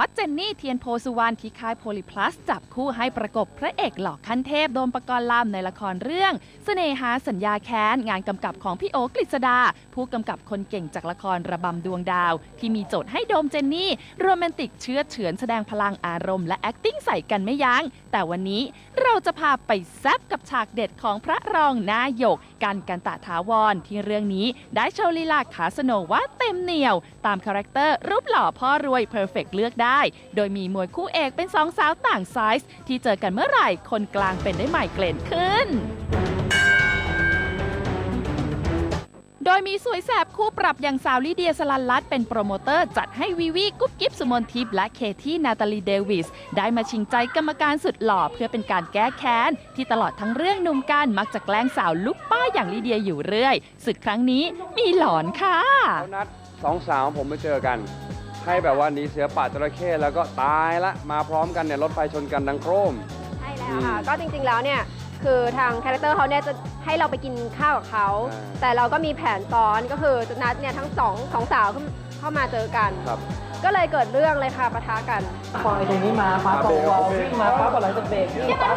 ฮอตเจนนี่เทียนโพสุวรรณที่ค่ายโพลิพลัส จับคู่ให้ประกบพระเอกหล่อขั้นเทพโดมปกรณ์ลำในละครเรื่องเสน่หาสัญญาแค้น งานกำกับของพี่โอ๊กฤษดา ผู้กำกับคนเก่งจากละครระบำดวงดาว ที่มีโจทย์ให้โดมเจนนี่ โรแมนติกเชื้อเฉือนแสดงพลังอารมณ์และ acting ใส่กันไม่ยัง้ง แต่วันนี้เราจะพาไปแซบกับฉากเด็ดของพระรองนายก กันกันตะถาวรที่เรื่องนี้ได้โชว์ลีลาขาสโนว่าเต็มเหนียว ตามคาแรคเตอร์รูปหล่อพ่อรวยเพอร์เฟกเลือกได้ โดยมีมวยคู่เอกเป็นสองสาวต่างไซส์ที่เจอกันเมื่อไหร่คนกลางเป็นได้ใหม่เกรนขึ้น โดยมีสวยแสบคู่ปรับอย่างสาวลิเดียสลันลัตเป็นโปรโมเตอร์จัดให้วีวีกุ๊บกิ๊บสุมนทิพย์และเคที่นาตาลีเดวิส ได้มาชิงใจกรรมการสุดหล่อเพื่อเป็นการแก้แค้น ที่ตลอดทั้งเรื่องหนุ่มการมักจะแกล้งสาวลุกป้าอย่างลิเดียอยู่เรื่อยศึกครั้งนี้มีหลอนค่ะเขานัดสองสาวผมมาเจอกัน ให้แบบว่าหนีเสือป่าจระเข้แล้วก็ตายละมาพร้อมกันเนี่ยรถไฟชนกันดังโครมใช่แล้วค่ะอืมก็จริงๆแล้วเนี่ย คือทางคาแรคเตอร์เขาเนี่ยจะให้เราไปกินข้าวกับเขา อ่า แต่เราก็มีแผนซ้อนก็คือจะนัดเนี่ยทั้งสองสองสาวเข้า เข้ามาเจอกัน ครับ ก็เลยเกิดเรื่องเลยค่ะปะทะกัน ปล่อยตรงนี้มาฟ้ามาโตเบรกวอลเบรกวิ่งมาฟ้าบอลหลังจากเบรกวิ่งปั๊บ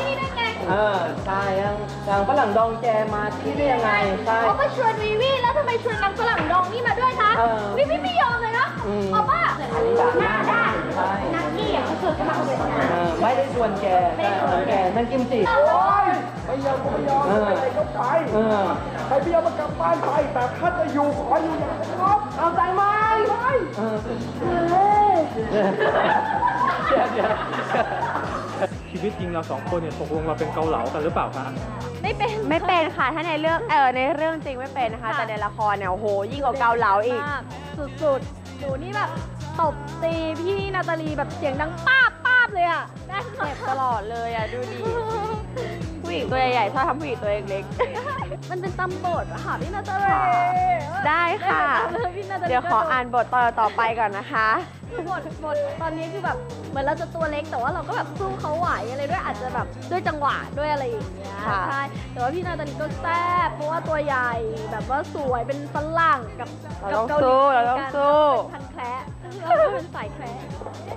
เออใช่ยังอย่างฝรั่งดองแจมาที่ได้ยังไงใช่เขาก็ชวนวีวีแล้วทำไมชวนนางฝรั่งดองนี่มาด้วยคะเออวีวีไม่ยอมเลยเนาะอืมเอาป่ะอันนี้แบบหน้าได้ใช่นักกี้อะเขาชวนกันมาเลยนะเออไม่ได้ชวนแกใช่ชวนแกนั่นกิมจิไม่ยอมก็ไม่ยอมเออใครก็ไปเออใครไม่ยอมมากลับบ้านไปแต่ท่านจะอยู่ขออยู่อย่างสงบเอาใจไห มเออเดี๋ยวเดี๋ยวชีวิตจริงเราสองคนเนี่ยตกลงเราเป็นเกาเหลากันหรือเปล่าคะไม่เป็นไม่เป็นค่ะถ้าในเรื่องเออในเรื่องจริงไม่เป็นนะคะแต่ในละครเนี่ยโอ้โหยิ่งกว่าเกาเหลาอีก สุดๆหนูนี่แบบตบตีพี่นาตาลีแบบเสียงดังป้าบป้าบเลยอะได้เจ็บตลอดเลยอะดูดิ ผู้หญิงตัวใหญ่ๆชอบทำผู้หญิงตัวเล็กมันเป็นตำบทอะค่ะพี่นาตาลีๆได้ค่ะได้พี่นาตาลีเดี๋ยวขออ่านบทต่อต่อไปก่อนนะคะคือบทบทตอนนี้คือแบบเหมือนเราจะตัวเล็กแต่ว่าเราก็แบบสู้เขาไหวอะไรด้วยอาจจะแบบด้วยจังหวะด้วยอะไรอย่างเงี้ยค่ะใช่แต่ว่าพี่นาตาลีก็แซ่บเพราะว่าตัวใหญ่แบบว่าสวยเป็นฝรั่งกับเรากับต้องเกาหลีสู้เราต้องกันสู้เป็นพันแคระเราก็เป็นสายแคระ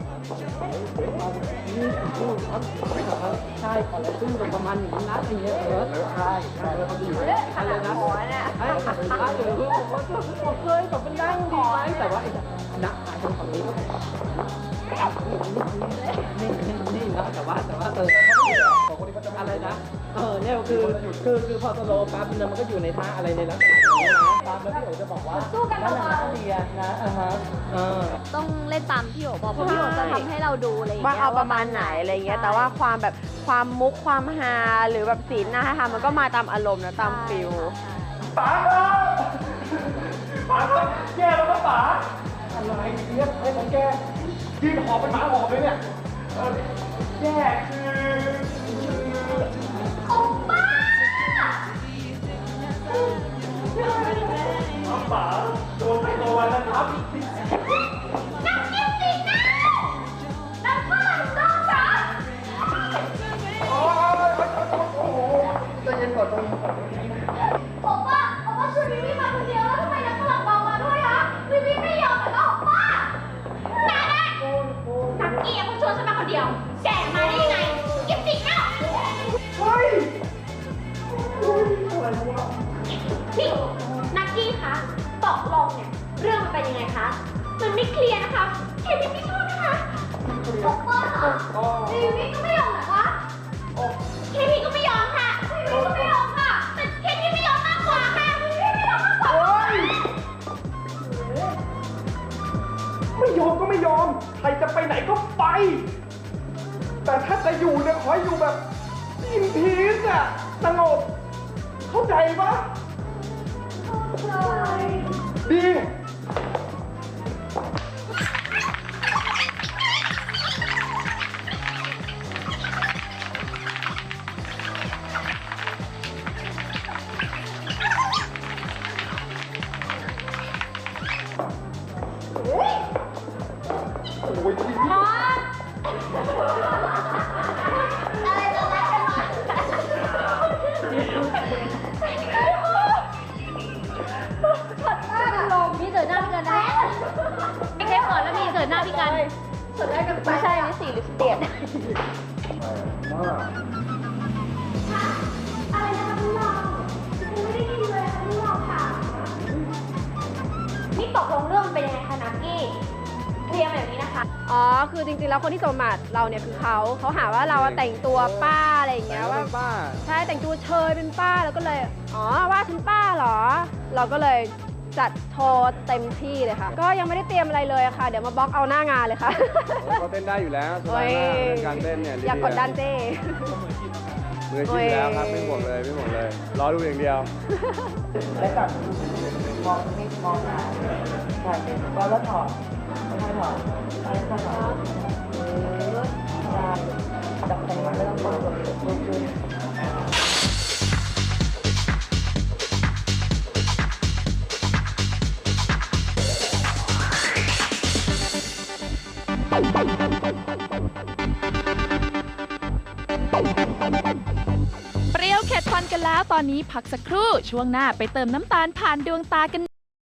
ใช่ขอแล้วซึ่งประมาณหนึ่งนัดอะไรเงี้ยเออใช่ใช่แล้วเขาจะอยู่อะไรนะหัวเนี่ยไอ้ถ้าเกิดผมเคยแบบเป็นนั่งดีไหมแต่ว่าไอ้นักขายตรงฝั่งนี้ก็นี่นี่นี่นะแต่ว่าแต่ว่า คือคือคือพอสโลปั๊บเนี่ยมันก็อยู่ในท่าอะไรในลักษณะนี้นะตามแล้วพี่โอ๋จะบอกว่านั่นแหละนักเรียนนะอ่าฮะเออต้องเล่นตามพี่โอบอกเพราะพี่โอจะทำให้เราดูอะไรอย่างว่าเงี้ยเอาประมาณไหนอะไรเงี้ย แต่ว่าความแบบความมุกความฮาหรือแบบสีหน้าท่าทางมันก็มาตามอารมณ์นะตามฟิลป๋าครับป๋าครับแย่แล้วครับป๋าอะไรเนี่ยอะไรของแกยืนหอบเป็นหมาหอบเลยเนี่ยเออแย่คือ นี่นักกี้คะตกลงเนี่ยเรื่องมันเป็นยังไงคะ มันไม่เคลียร์นะคะเคที่ไม่ชอบนะคะโอป้าวิวิก็ไม่ยอมเหรอคะเคที่ก็ไม่ยอมค่ะวิวิก็ไม่ยอมค่ะ แต่เคที่ไม่ยอมมากกว่าค่ะวิวิไม่ยอมมากกว่าไม่ยอมก็ไม่ยอม ใครจะไปไหนก็ไป แต่ถ้าจะอยู่เนี่ยขอให้อยู่แบบอินพีซอะสงบ เข้าใจปะดี หรือสเตียนอะไรนะคะพี่ลองฉันไม่ได้ยินเลยค่ะพี่ลองค่ะ นี่ตกลงเรื่องมันเป็นยังไงคะนักกี้เคลียร์มาแบบนี้นะคะ อ๋อ คือจริงๆ แล้วคนที่โสมมาเราเนี่ยคือเขาเขาหาว่าเราอะแต่งตัวป้าอะไรอย่างเงี้ยว่าบ้า ใช่แต่งตัวเชยเป็นป้าแล้วก็เลย อ๋อว่าฉันป้าเหรอ เราก็เลย จัดโชว์เต็มที่เลยค่ะ ก็ยังไม่ได้เตรียมอะไรเลยค่ะ เดี๋ยวมาบล็อกเอาหน้างานเลยค่ะเขาเต้นได้อยู่แล้วสบายมากเรื่องการเต้นเนี่ยอยากกดดันเจ้มืออาชีพอยู่แล้วครับไม่ห่วงเลยไม่ห่วงเลยรอดูอย่างเดียวแล้วก่อนมองนี่มองหน้าใช่ก็แล้วถอดไม่ถอดไม่ถอด เปรี้ยวเข็ดฟันกันแล้วตอนนี้พักสักครู่ช่วงหน้าไปเติมน้ำตาลผ่านดวงตากัน